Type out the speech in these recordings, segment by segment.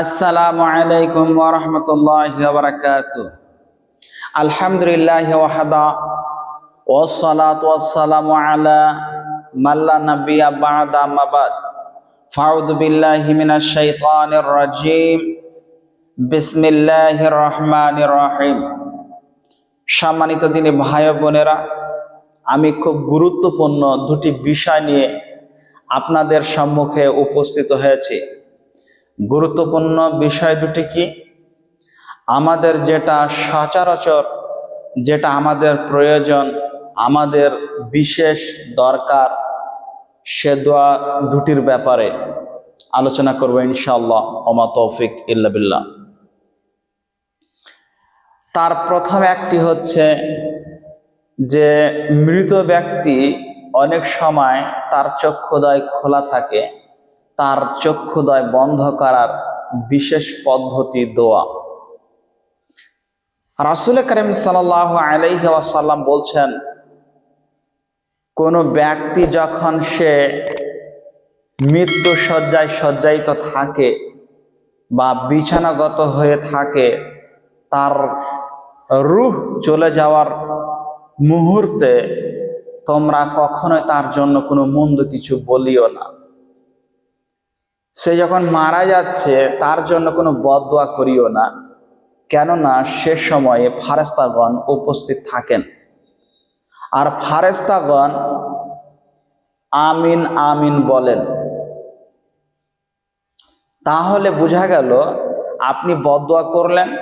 আসসালামু আলাইকুম ওয়া ওয়া বারাকাতুহু আলহামদুলিল্লাহি ওয়াহদা ওয়াসসালাতু ওয়াসসালামু আলা মান লা নাবিয়্যা বা'দা আম্মা বাদ। ফাউযু বিল্লাহি মিনাশ শাইতানির রাজীম। বিসমিল্লাহির রহমানির রহিম। সম্মানিত দিনী ভাই বোনেরা, আমি খুব গুরুত্বপূর্ণ দুটি বিষয় নিয়ে আপনাদের সম্মুখে উপস্থিত হয়েছি। গুরুত্বপূর্ণ বিষয় দুটি কি? আমাদের যেটা সচরাচর, যেটা আমাদের প্রয়োজন, আমাদের বিশেষ দরকার, সে দোয়া দুটির ব্যাপারে আলোচনা করব ইনশাআল্লাহ, ওমা তৌফিক ইল্লা বিল্লাহ। তার প্রথম একটি হচ্ছে যে, মৃত ব্যক্তি অনেক সময় তার চক্ষুদয় খোলা থাকে। তার চক্ষুদয় বন্ধ করার বিশেষ পদ্ধতি দোয়া। রাসুল করিম সাল আলাইহি ওয়াসাল্লাম বলছেন, কোনো ব্যক্তি যখন সে মৃত্যু শয্যায় সজ্জায়িত থাকে বা বিছানাগত হয়ে থাকে, তার রুহ চলে যাওয়ার মুহূর্তে তোমরা কখনোই তার জন্য কোনো মন্দ কিছু বলিও না। সে যখন মারা যাচ্ছে, তার জন্য কোনো বদোয়া করিও না। কেননা সে সময়ে ফারেস্তাগণ উপস্থিত থাকেন। আর ফারেস্তাগণ আমিন আমিন বলেন। তাহলে বোঝা গেল, আপনি বদোয়া করলেন,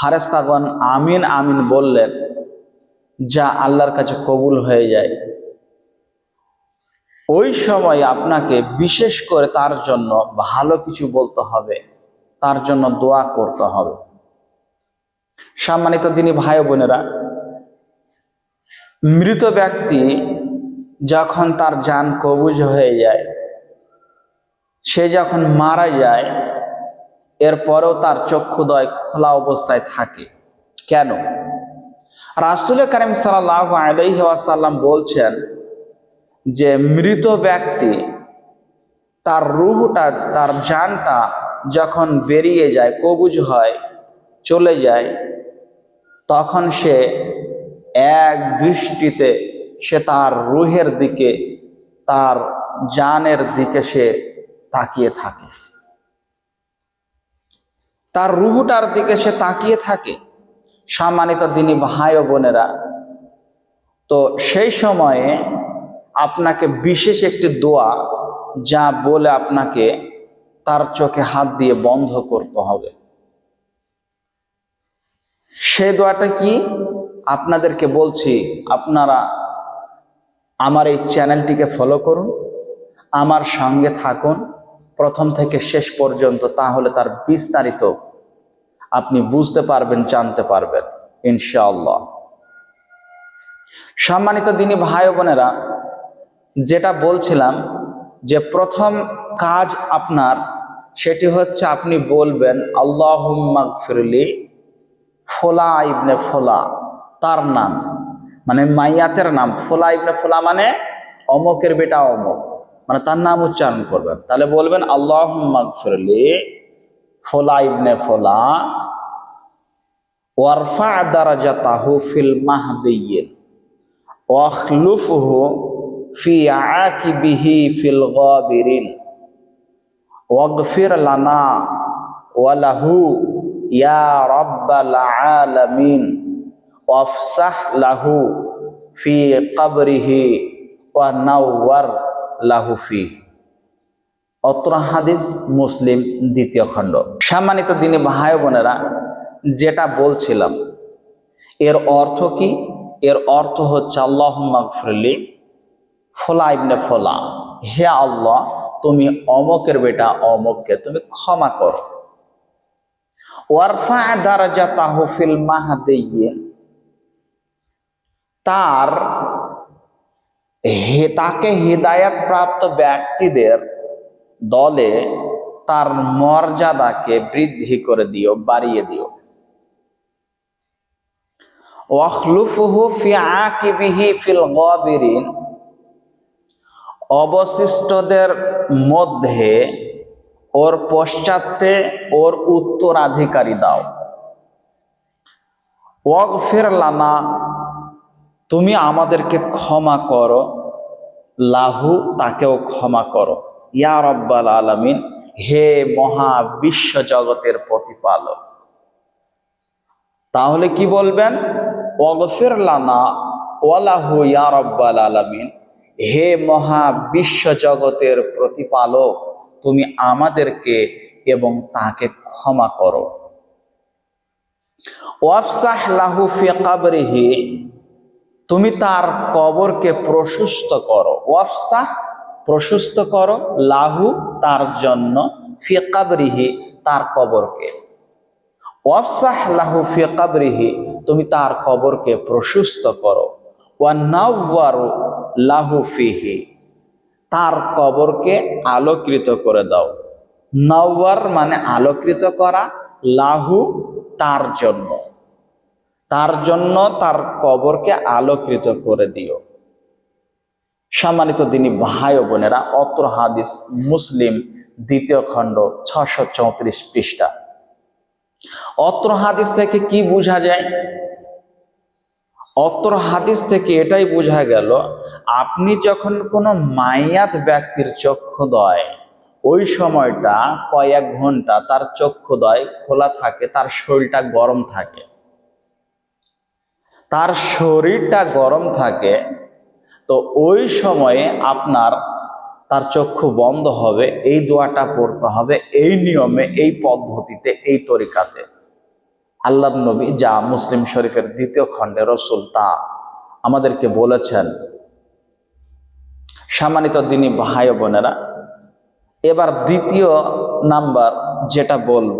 ফারেস্তাগণ আমিন আমিন বললেন, যা আল্লাহর কাছে কবুল হয়ে যায়। ওই সময় আপনাকে বিশেষ করে তার জন্য ভালো কিছু বলতে হবে, তার জন্য দোয়া করতে হবে। সম্মানিত তিনি ভাই বোনেরা, মৃত ব্যক্তি যখন তার যান কবুজ হয়ে যায়, সে যখন মারা যায়, এরপরেও তার চক্ষুদয় খোলা অবস্থায় থাকে। কেন? রাসুল করিম সাল্লাহ আলহি আসাল্লাম বলছেন যে মৃত ব্যক্তি তার রুহটা, তার জানটা যখন বেরিয়ে যায়, কবুজ হয়, চলে যায়, তখন সে এক দৃষ্টিতে সে তার রুহের দিকে, তার জানের দিকে সে তাকিয়ে থাকে। তার রুহুটার দিকে সে তাকিয়ে থাকে, সম্মানিত দিনী ভাই ও বোনেরা। তো সেই সময়ে আপনাকে বিশেষ একটি দোয়া যা বলে আপনাকে তার চোখে হাত দিয়ে বন্ধ করতে হবে। সে দোয়াটা কি? আপনাদেরকে বলছি, আপনারা আমার এই চ্যানেলটিকে ফলো করুন, আমার সঙ্গে থাকুন, প্রথম থেকে শেষ পর্যন্ত, তাহলে তার বিস্তারিত আপনি বুঝতে পারবেন, জানতে পারবেন, ইনশাআল্লাহ। সম্মানিত দিনী ভাই বোনেরা যেটা বলছিলাম যে প্রথম কাজ আপনার, সেটি হচ্ছে আপনি বলবেন আল্লাহ ফিরলি ফোলা ইবনে ফোলা, তার নাম। মানে মাইয়াতের নাম, ফোলা ইবনে ফোলা মানে অমকের বেটা অমক মানে তার নাম উচ্চারণ করবেন। তাহলে বলবেন আল্লাহ ফিরলি ফোলা ইবনে ফোলা ওয়ারফা দারাজাতাহু ফিল মাহদিয়িন ওয়াখলুফহু ফি আকিবিহি ফিল গাবিরিন ওয়াগফির লানা ওয়ালাহু ইয়া রাব্বাল আলামিন। ওয়াফসাহ লাহু ফি কবরিহি ওয়া নাওয়ার লাহু ফি। অত্র হাদিস মুসলিম দ্বিতীয় খণ্ড। সম্মানিত দিনে ভাই বোনেরা, যেটা বলছিলাম, এর অর্থ কি? এর অর্থ হচ্ছে আল্লাহ মাগফিরলি ফোলা ইবনে ফোলা। হে আল্লাহ, তুমি অমকের বেটা অমককে তুমি ক্ষমা করো। ওয়ারফা দারাজা তাহফিল মাহাদিয়ে তার তাকে হৃদায়ত প্রাপ্ত ব্যক্তিদের দলে তার মর্যাদাকে বৃদ্ধি করে দিও, বাড়িয়ে দিও। ওয়াখলুফুহু ফি আকিবিহি ফিল গাবিরিন। অবশিষ্টদের মধ্যে ওর পশ্চাতে ওর উত্তরাধিকারী দাও ওয়াগফির লানা, তুমি আমাদেরকে ক্ষমা করো, লাহু তাকেও ক্ষমা করো। ইয়া রব্বাল আলামিন, হে মহা বিশ্ব জগতের প্রতিপালক। তাহলে কি বলবেন? ওয়াগফির লানা ওয়ালাহু ইয়া রব্বাল আলামিন হে মহা বিশ্ব জগতের প্রতিপালক, তুমি আমাদেরকে এবং তাকে ক্ষমা করো। ওয়াফসাহ লাহু ফি তুমি তার কবরকে প্রশস্ত করো। ওয়াফসাহ, প্রশস্ত করো লাহু তার জন্য ফি তার কবরকে। ওয়াফসাহ লাহু ফি তুমি তার কবরকে প্রশস্ত করো। ওয়ান্নাওয়ারু লাহু ফিহি, তার কবরকে আলোকৃত করে দাও। নওয়ার মানে আলোকৃত করা, লাহু তার জন্য। তার জন্য তার কবরকে আলোকৃত করে দিও। সম্মানিত দিনী ভাই বোনেরা, অত্র হাদিস মুসলিম দ্বিতীয় খণ্ড ছশো চৌত্রিশ পৃষ্ঠা। অত্র হাদিস থেকে কি বোঝা যায়? অত্র হাদিস থেকে এটাই বোঝা গেল, আপনি যখন কোনো মাইয়াত ব্যক্তির চক্ষুদয় ওই সময়টা কয়েক ঘণ্টা তার চক্ষুদয় খোলা থাকে, তার শরীরটা গরম থাকে। তার শরীরটা গরম থাকে, তো ওই সময়ে আপনার তার চক্ষু বন্ধ হবে, এই দোয়াটা পড়তে হবে, এই নিয়মে, এই পদ্ধতিতে, এই তরিকাতে। আল্লাহ নবী যা মুসলিম শরীফের দ্বিতীয় খণ্ডে রসুল তা আমাদেরকে বলেছেন সম্মানিত দিনই ভাই বোনেরা, এবার দ্বিতীয় নাম্বার যেটা বলব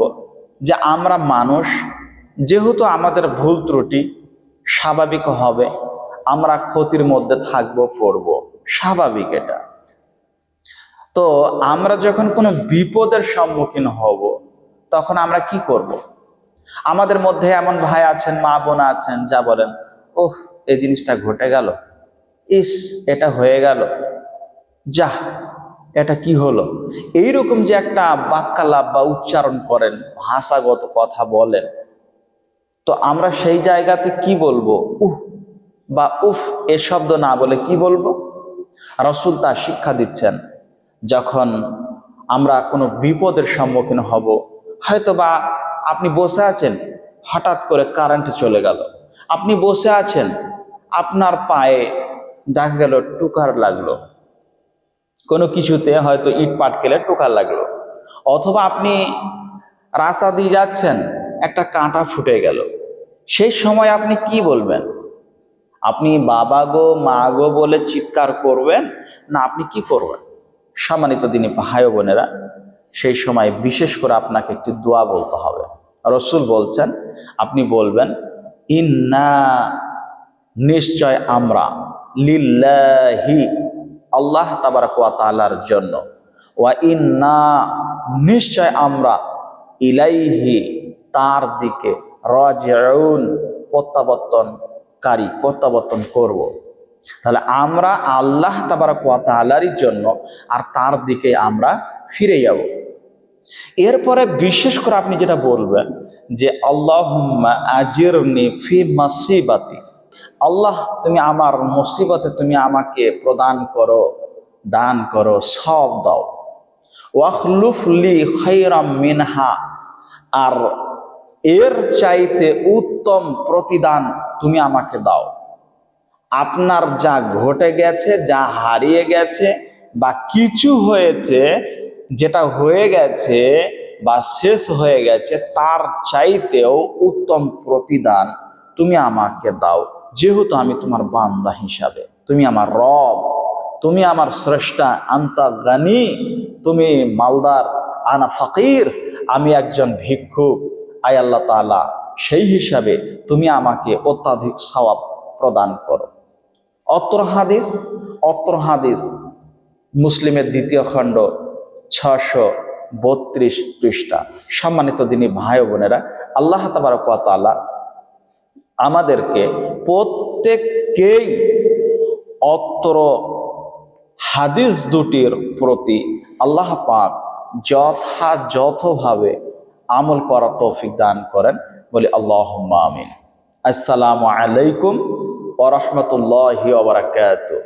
যে আমরা মানুষ, যেহেতু আমাদের ভুল ত্রুটি স্বাভাবিক হবে, আমরা ক্ষতির মধ্যে থাকব, পড়ব, স্বাভাবিক এটা তো আমরা যখন কোনো বিপদের সম্মুখীন হব, তখন আমরা কি করব। আমাদের মধ্যে এমন ভাই আছেন, মা বোনা আছেন, যা বলেন, ওহ, এই জিনিসটা ঘটে গেল। ইস, এটা হয়ে গেল। যাহ, এটা কি হলো? এইরকম যে একটা বাক্যালাপ বা উচ্চারণ করেন, ভাষাগত কথা বলেন, তো আমরা সেই জায়গাতে কি বলব? উহ, বা উফ, এ শব্দ না বলে কি বলব? রসুল তা শিক্ষা দিচ্ছেন, যখন আমরা কোনো বিপদের সম্মুখীন হব হয়তো বা আপনি বসে আছেন, হঠাৎ করে কারেন্ট চলে গেল। আপনি বসে আছেন, আপনার পায়ে দেখা গেল টুকার লাগল। কোনো কিছুতে হয়তো ইট পাটকেলে টোকার লাগল। অথবা আপনি রাস্তা দিয়ে যাচ্ছেন, একটা কাঁটা ফুটে গেল। সেই সময় আপনি কি বলবেন? আপনি বাবা গো, মা গো বলে চিৎকার করবেন? না, আপনি কি করবেন? সম্মানিত দিনী ভাই বোনেরা, সেই সময় বিশেষ করে আপনাকে একটি দোয়া বলতে হবে। রসুল বলছেন, আপনি বলবেন, ইন্না নিশ্চয় আমরা লিল্লাহি, আল্লাহ তাবারাকালার জন্য ওয়া ইন্না নিশ্চয় আমরা ইলাইহি, তার দিকে রাজিউন, প্রত্যাবর্তনকারী, প্রত্যাবর্তন করব। তাহলে আমরা আল্লাহ তাবারাকালারই জন্য, আর তার দিকে আমরা ফিরে যাব এরপরে বিশেষ করে আপনি যেটা বলবেন যে আল্লাহ আজিরনি ফি মাসিবাতি। আল্লাহ, তুমি আমার মুসিবতে তুমি আমাকে প্রদান করো, দান করো সব দাও। ওয়াখলুফলি খৈরাম মিনহা। আর এর চাইতে উত্তম প্রতিদান তুমি আমাকে দাও। আপনার যা ঘটে গেছে, যা হারিয়ে গেছে বা কিছু হয়েছে যেটা হয়ে গেছে বা শেষ হয়ে গেছে, তার চাইতেও উত্তম প্রতিদান তুমি আমাকে দাও। যেহেতু আমি তোমার বান্দা হিসাবে, তুমি আমার রব, তুমি আমার স্রষ্টা, আন্তা গানি, তুমি মালদার, আনা ফকির, আমি একজন ভিক্ষুক। আয় আল্লাহ তালা সেই হিসাবে তুমি আমাকে অত্যাধিক সওয়াব প্রদান করো। অত্র হাদিস অত্র হাদিস, মুসলিমের দ্বিতীয় খণ্ড ছশো বত্রিশ পৃষ্ঠা। সম্মানিত দিনী ভাই বোনেরা, আল্লাহ তাবারকালা আমাদেরকে প্রত্যেককেই অত্র হাদিস দুটির প্রতি আল্লাহ পাক যথাযথভাবে আমল করা তৌফিক দান করেন। বলি আল্লাহ আমিন। আসসালামু আলাইকুম ওরহমতুল্লাহ বারাকাতুহ।